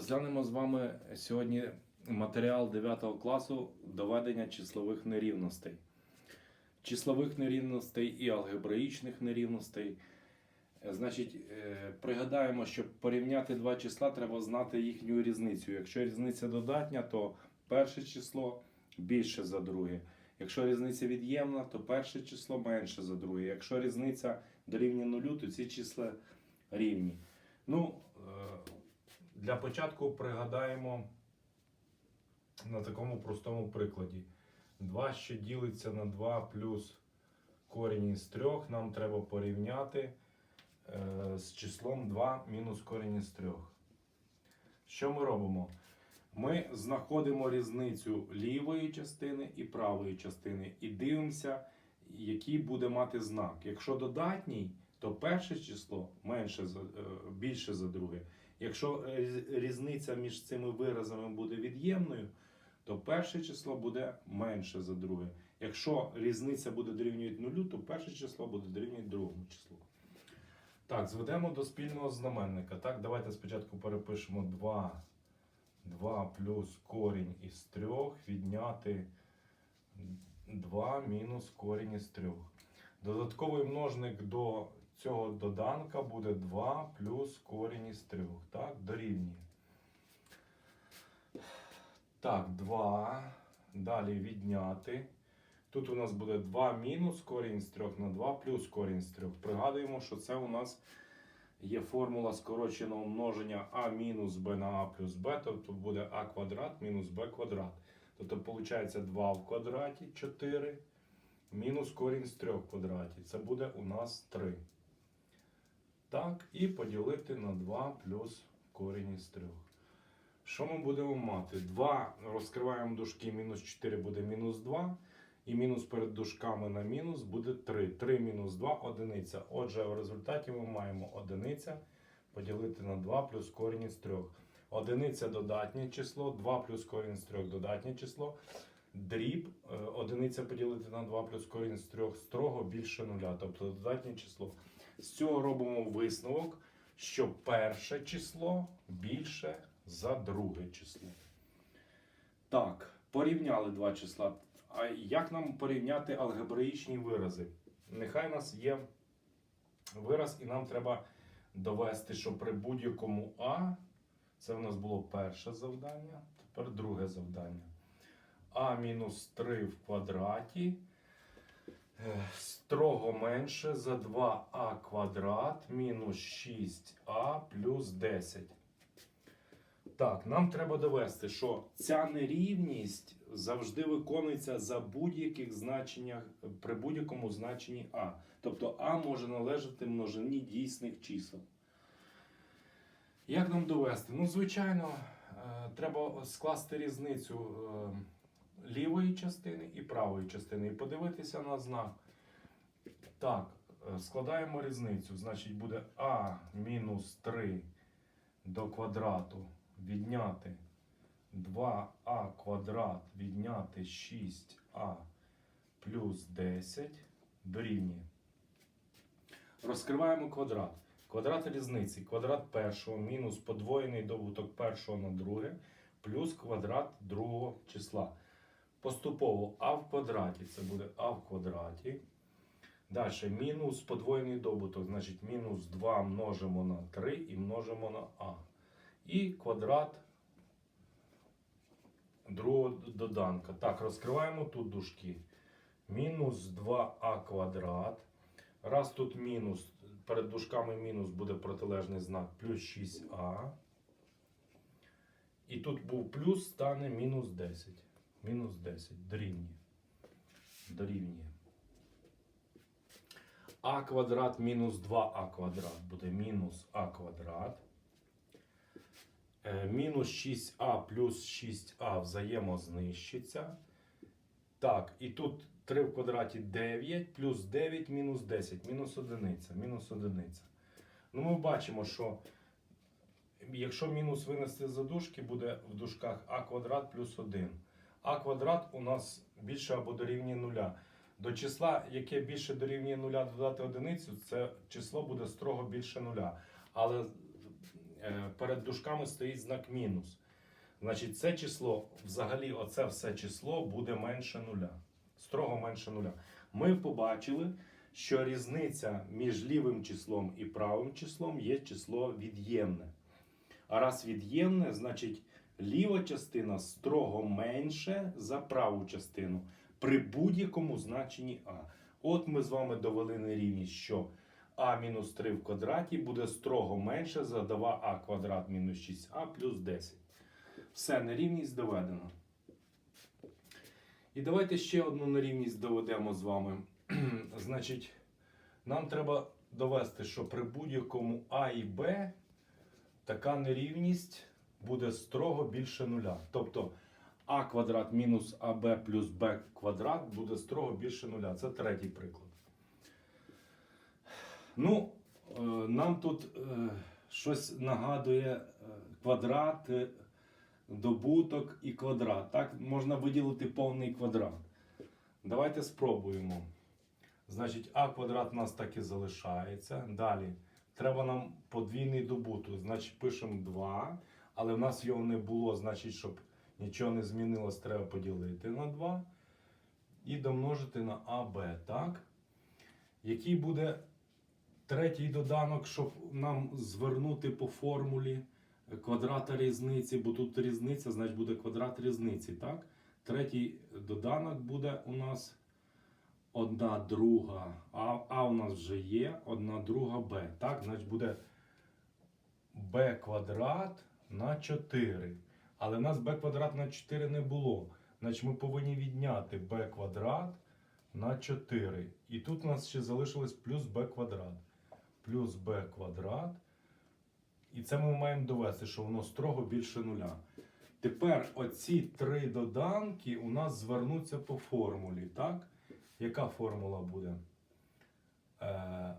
Розглянемо з вами сьогодні матеріал 9 класу доведення числових нерівностей. Числових нерівностей і алгебраїчних нерівностей. Е, Значить, е, пригадаємо, щоб порівняти два числа, треба знати їхню різницю. Якщо різниця додатня, то перше число більше за друге. Якщо різниця від'ємна, то перше число менше за друге. Якщо різниця дорівнює нулю, то ці числа рівні. Ну, е, для початку пригадаємо на такому простому прикладі. 2, що ділиться на 2 плюс корінь із 3, нам треба порівняти е, з числом 2 мінус корінь із 3. Що ми робимо? Ми знаходимо різницю лівої частини і правої частини і дивимося, який буде мати знак. Якщо додатній, то перше число менше е, більше за друге. Якщо е, різниця між цими виразами буде від'ємною, то перше число буде менше за друге. Якщо різниця буде дорівнювати нулю, то перше число буде дорівнювати другому числу. Так, зведемо до спільного знаменника. Так, давайте спочатку перепишемо 2. 2 плюс корінь із 3 відняти 2 мінус корінь із 3. Додатковий множник до цього доданка буде 2 плюс корінь із 3. Так, дорівнює. Так, 2. Далі відняти. Тут у нас буде 2 мінус корінь з 3 на 2 плюс корінь з 3. Пригадуємо, що це у нас є формула скороченого множення а мінус b на а плюс b, тобто буде а квадрат мінус b квадрат. Тобто виходить 2 в квадраті 4 мінус корінь з 3 в квадраті. Це буде у нас 3. Так, і поділити на 2 плюс корінь із 3. Що ми будемо мати? 2 розкриваємо дужки, мінус 4 буде мінус 2. І мінус перед дужками на мінус буде 3. 3 мінус 2 одиниця. Отже, в результаті ми маємо одиниця поділити на 2 плюс корінь із 3. Одиниця додатнє число, 2 плюс корінь з 3 додатнє число. Дріб е, одиниця поділити на 2 плюс корінь з 3 строго більше нуля, тобто додатнє число. З цього робимо висновок, що перше число більше за друге число. Так, порівняли два числа. А як нам порівняти алгебраїчні вирази? Нехай у нас є вираз, і нам треба довести, що при будь-якому А, це в нас було перше завдання, тепер друге завдання. А мінус 3 в квадраті е, строго менше за 2а квадрат мінус 6а плюс 10. Так, нам треба довести, що ця нерівність завжди виконується за будь-яких значеннях при будь-якому значенні А. Тобто А може належати множині дійсних чисел. Як нам довести? Ну, звичайно, е, треба скласти різницю е, лівої частини і правої частини і подивитися на знак. Так, е, складаємо різницю. Значить, буде А мінус 3 до квадрату відняти 2а квадрат відняти 6а плюс 10 дорівнює. Розкриваємо квадрат. Квадрат різниці. Квадрат першого мінус подвоєний добуток першого на друге плюс квадрат другого числа. Поступово а в квадраті це буде а в квадраті. Далі мінус подвоєний добуток, значить мінус 2 множимо на 3 і множимо на а. І квадрат другого доданка. Так, розкриваємо тут дужки. Мінус 2а квадрат. Раз тут мінус, перед дужками мінус буде протилежний знак плюс 6а. І тут був плюс, стане мінус 10. Мінус 10 дорівнює. Дорівнює. А квадрат мінус 2а квадрат буде мінус а квадрат. Е, Мінус 6а плюс 6а взаємознищиться. Так, і тут 3 в квадраті 9, плюс 9 мінус 10, мінус одиниця, мінус одиниця. Ну, ми бачимо, що якщо мінус винести за дужки, буде в дужках а квадрат плюс 1. А квадрат у нас більше або дорівнює нуля. До числа, яке більше дорівнює нуля, додати одиницю, це число буде строго більше нуля. Але е, перед дужками стоїть знак мінус. Значить, це число, взагалі, оце все число буде менше нуля. Строго менше нуля. Ми побачили, що різниця між лівим числом і правим числом є число від'ємне. А раз від'ємне, значить ліва частина строго менше за праву частину при будь-якому значенні А. От ми з вами довели нерівність, що а мінус 3 в квадраті буде строго менше за 2а квадрат мінус 6а плюс 10. Все, нерівність доведено. І давайте ще одну нерівність доведемо з вами. Значить, нам треба довести, що при будь-якому А і Б така нерівність буде строго більше нуля. Тобто а квадрат мінус АБ плюс Б квадрат буде строго більше нуля. Це третій приклад. Ну, е, нам тут е, щось нагадує е, квадрат, добуток і квадрат. Так, можна виділити повний квадрат. Давайте спробуємо. Значить, а квадрат у нас так і залишається. Далі. Треба нам подвійний добуток. Значить, пишемо 2, але в нас його не було, значить, щоб нічого не змінилось, треба поділити на 2 і домножити на АБ, так? Який буде третій доданок, щоб нам звернути по формулі квадрата різниці, бо тут різниця, значить буде квадрат різниці, так? Третій доданок буде у нас одна друга, а, а у нас вже є одна друга b. Так, значить буде b квадрат на 4. Але в нас b квадрат на 4 не було. Значить ми повинні відняти b квадрат на 4. І тут у нас ще залишилось плюс b квадрат. Плюс b квадрат. І це ми маємо довести, що воно строго більше нуля. Тепер оці три доданки у нас звернуться по формулі. так? Яка формула буде? Е,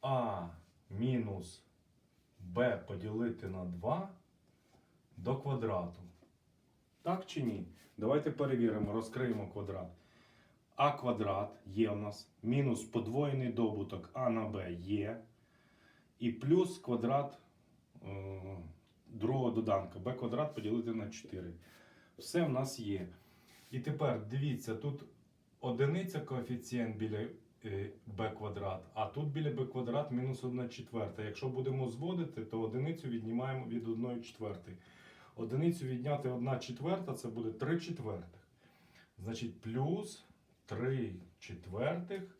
А мінус Б поділити на 2 до квадрату. Так чи ні? Давайте перевіримо, розкриємо квадрат. А квадрат є у нас, мінус подвоєний добуток А на Б є. І плюс квадрат е, другого доданка. Б квадрат поділити на 4. Все в нас є. І тепер дивіться, тут одиниця коефіцієнт біля е, b квадрат, а тут біля b квадрат мінус 1 четверта. Якщо будемо зводити, то одиницю віднімаємо від 1 четвертої. Одиницю відняти 1 четверта це буде 3 четвертих. Значить, плюс 3 четвертих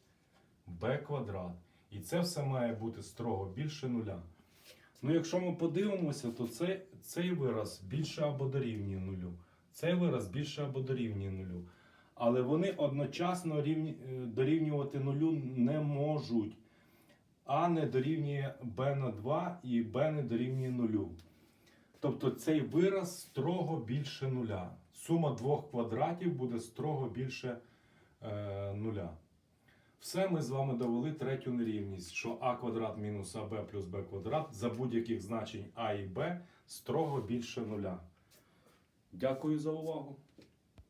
b квадрат. І це все має бути строго більше нуля. Ну, якщо ми подивимося, то це, цей вираз більше або дорівнює нулю. Цей вираз більше або дорівнює нулю. Але вони одночасно рівні, е, дорівнювати нулю не можуть. А не дорівнює b на 2 і b не дорівнює нулю. Тобто цей вираз строго більше нуля. Сума двох квадратів буде строго більше е, нуля. Все ми з вами довели третю нерівність, що а квадрат мінус аб плюс б квадрат за будь-яких значень а і б строго більше нуля. Дякую за увагу.